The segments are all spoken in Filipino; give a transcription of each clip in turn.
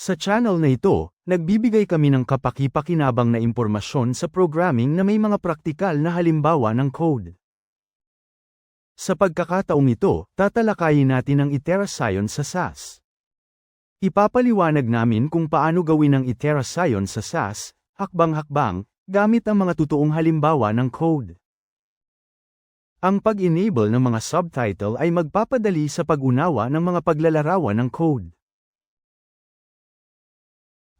Sa channel na ito, nagbibigay kami ng kapaki-pakinabang na impormasyon sa programming na may mga praktikal na halimbawa ng code. Sa pagkakataong ito, tatalakayin natin ang Iteration sa SAS. Ipapaliwanag namin kung paano gawin ang Iteration sa SAS, hakbang-hakbang, gamit ang mga totoong halimbawa ng code. Ang pag-enable ng mga subtitle ay magpapadali sa pag-unawa ng mga paglalarawan ng code.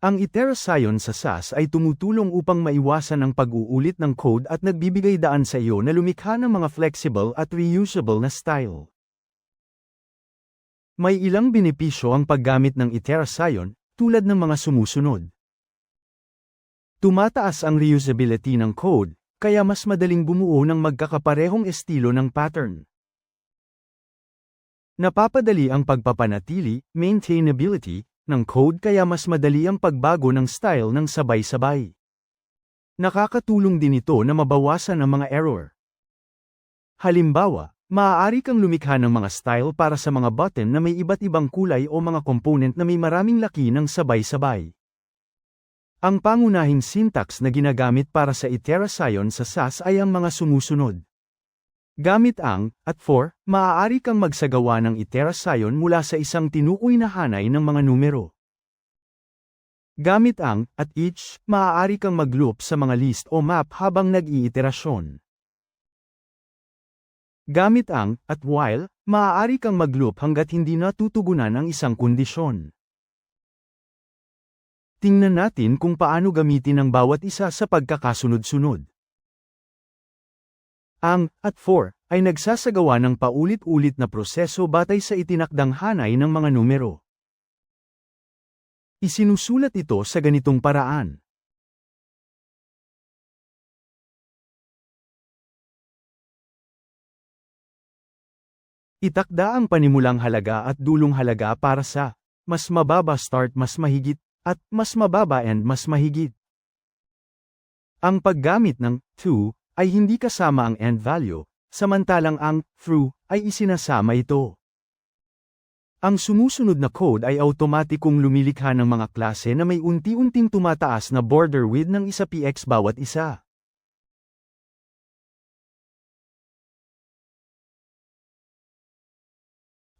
Ang iteration sa SAS ay tumutulong upang maiwasan ang pag-uulit ng code at nagbibigay daan sa iyo na lumikha ng mga flexible at reusable na style. May ilang benepisyo ang paggamit ng iteration, tulad ng mga sumusunod. Tumataas ang reusability ng code, kaya mas madaling bumuo ng magkakaparehong estilo ng pattern. Napapadali ang pagpapanatili, maintainability, ng code kaya mas madali ang pagbago ng style ng sabay-sabay. Nakakatulong din ito na mabawasan ang mga error. Halimbawa, maaari kang lumikha ng mga style para sa mga button na may iba't ibang kulay o mga component na may maraming laki ng sabay-sabay. Ang pangunahing syntax na ginagamit para sa iteration sa SAS ay ang mga sumusunod. Gamit ang, at for, maaari kang magsagawa ng iteration mula sa isang tinukoy na hanay ng mga numero. Gamit ang, at each, maaari kang mag-loop sa mga list o map habang nag-iiterasyon. Gamit ang, at while, maaari kang mag-loop hanggat hindi natutugunan ang isang kondisyon. Tingnan natin kung paano gamitin ang bawat isa sa pagkakasunod-sunod. Ang at for ay nagsasagawa ng paulit-ulit na proseso batay sa itinakdang hanay ng mga numero. Isinusulat ito sa ganitong paraan. Itakda ang panimulang halaga at dulong halaga para sa mas mababa start mas mahigit at mas mababa end mas mahigit. Ang paggamit ng to ay hindi kasama ang end value, samantalang ang through ay isinasama ito. Ang sumusunod na code ay automatikong lumilikha ng mga klase na may unti-unting tumataas na border width ng isa px bawat isa.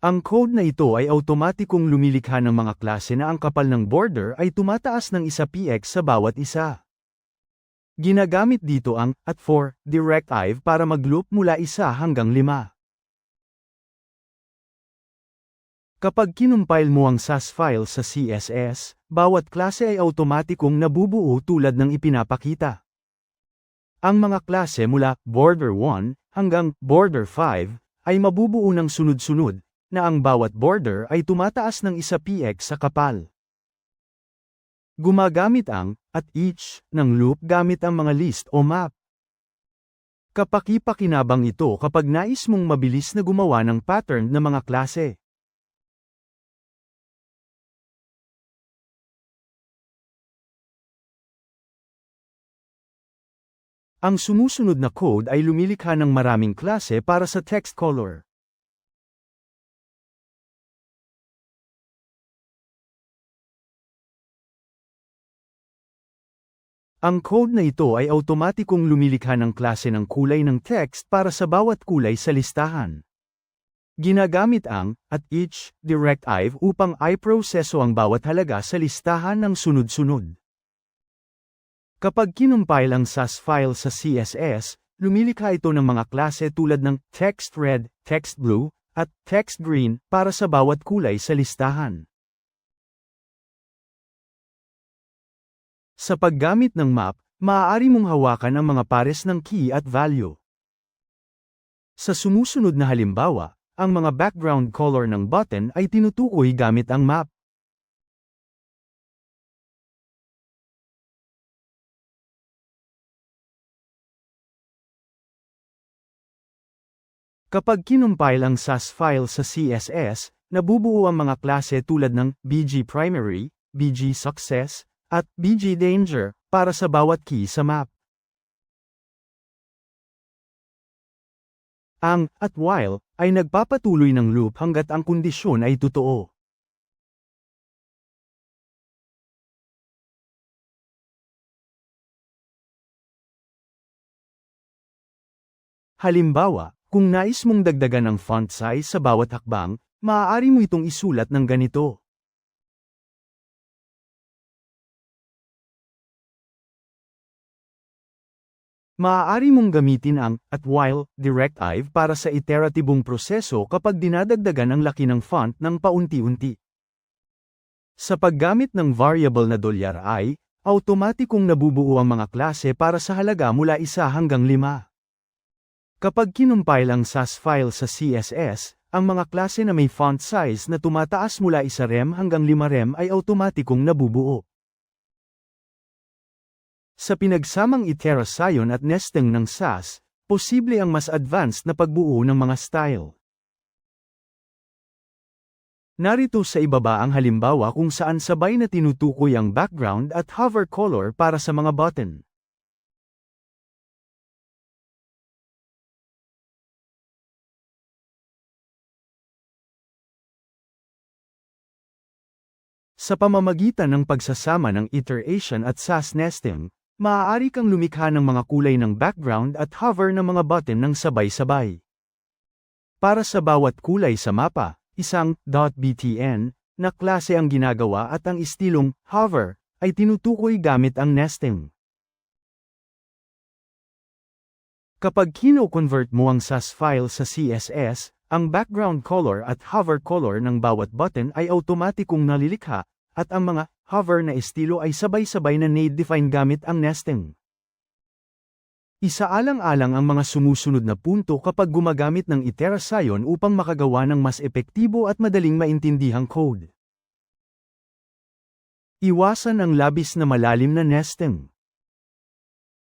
Ang code na ito ay automatikong lumilikha ng mga klase na ang kapal ng border ay tumataas ng isa px sa bawat isa. Ginagamit dito ang at for directive para mag-loop mula isa hanggang lima. Kapag kinumpile mo ang SAS file sa CSS, bawat klase ay automatikong nabubuo tulad ng ipinapakita. Ang mga klase mula border 1 hanggang border 5 ay mabubuo ng sunod-sunod, na ang bawat border ay tumataas ng isa px sa kapal. Gumagamit ang at each ng loop gamit ang mga list o map. Kapaki-pakinabang ito kapag nais mong mabilis na gumawa ng pattern ng mga klase. Ang sumusunod na code ay lumilikha ng maraming klase para sa text color. Ang code na ito ay automatikong lumilikha ng klase ng kulay ng text para sa bawat kulay sa listahan. Ginagamit ang at each directive upang i-proseso ang bawat halaga sa listahan ng sunod-sunod. Kapag kinumpile ang SAS file sa CSS, lumilikha ito ng mga klase tulad ng text red, text blue, at text green para sa bawat kulay sa listahan. Sa paggamit ng map, maaari mong hawakan ang mga pares ng key at value. Sa sumusunod na halimbawa, ang mga background color ng button ay tinutukoy gamit ang map. Kapag kinumpile ang SAS file sa CSS, nabubuo ang mga klase tulad ng BG Primary, BG Success, at BG Danger para sa bawat key sa map. Ang at while ay nagpapatuloy ng loop hanggat ang kondisyon ay totoo. Halimbawa, kung nais mong dagdagan ang font size sa bawat hakbang, maaari mo itong isulat ng ganito. Maaari mong gamitin ang at while directive para sa iteratibong proseso kapag dinadagdagan ang laki ng font ng paunti-unti. Sa paggamit ng variable na i, automatikong nabubuo ang mga klase para sa halaga mula 1 hanggang 5. Kapag kinumpile ang SAS file sa CSS, ang mga klase na may font size na tumataas mula 1 rem hanggang 5 rem ay automatikong nabubuo. Sa pinagsamang iterasyon at nesting ng SAS, posible ang mas advanced na pagbuo ng mga style. Narito sa ibaba ang halimbawa kung saan sabay na tinutukoy ang background at hover color para sa mga button. Sa pamamagitan ng pagsasama ng iteration at SAS nesting, Maaari kang lumikha ng mga kulay ng background at hover ng mga button ng sabay-sabay. Para sa bawat kulay sa mapa, isang .btn na klase ang ginagawa at ang istilong hover ay tinutukoy gamit ang nesting. Kapag kino-convert mo ang SAS file sa CSS, ang background color at hover color ng bawat button ay automatikong nalilikha, at ang mga hover na estilo ay sabay-sabay na nade-define gamit ang nesting. Isaalang-alang ang mga sumusunod na punto kapag gumagamit ng iterasyon upang makagawa ng mas epektibo at madaling maintindihang code. Iwasan ang labis na malalim na nesting.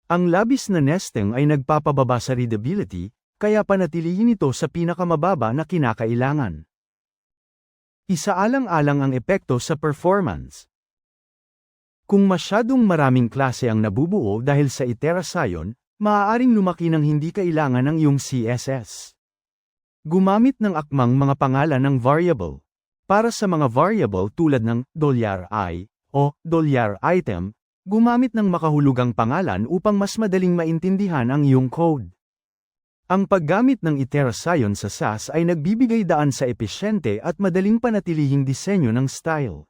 Ang labis na nesting ay nagpapababa sa readability, kaya panatilihin ito sa pinakamababa na kinakailangan. Isaalang-alang ang epekto sa performance. Kung masyadong maraming klase ang nabubuo dahil sa iterasyon, maaaring lumaki ng hindi kailangan ng iyong CSS. Gumamit ng akmang mga pangalan ng variable. Para sa mga variable tulad ng $i o item, gumamit ng makahulugang pangalan upang mas madaling maintindihan ang iyong code. Ang paggamit ng iterasyon sa SAS ay nagbibigay daan sa epesyente at madaling panatilihing disenyo ng style.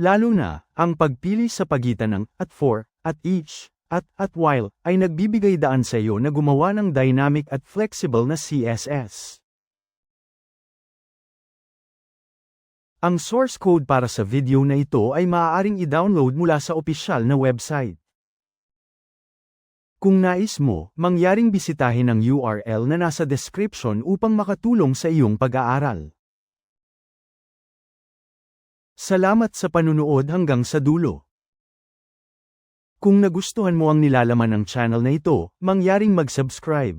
Lalo na, ang pagpili sa pagitan ng at for, at each, at at while, ay nagbibigay daan sa iyo na gumawa ng dynamic at flexible na CSS. Ang source code para sa video na ito ay maaaring i-download mula sa opisyal na website. Kung nais mo, mangyaring bisitahin ang URL na nasa description upang makatulong sa iyong pag-aaral. Salamat sa panunood hanggang sa dulo. Kung nagustuhan mo ang nilalaman ng channel na ito, mangyaring mag-subscribe.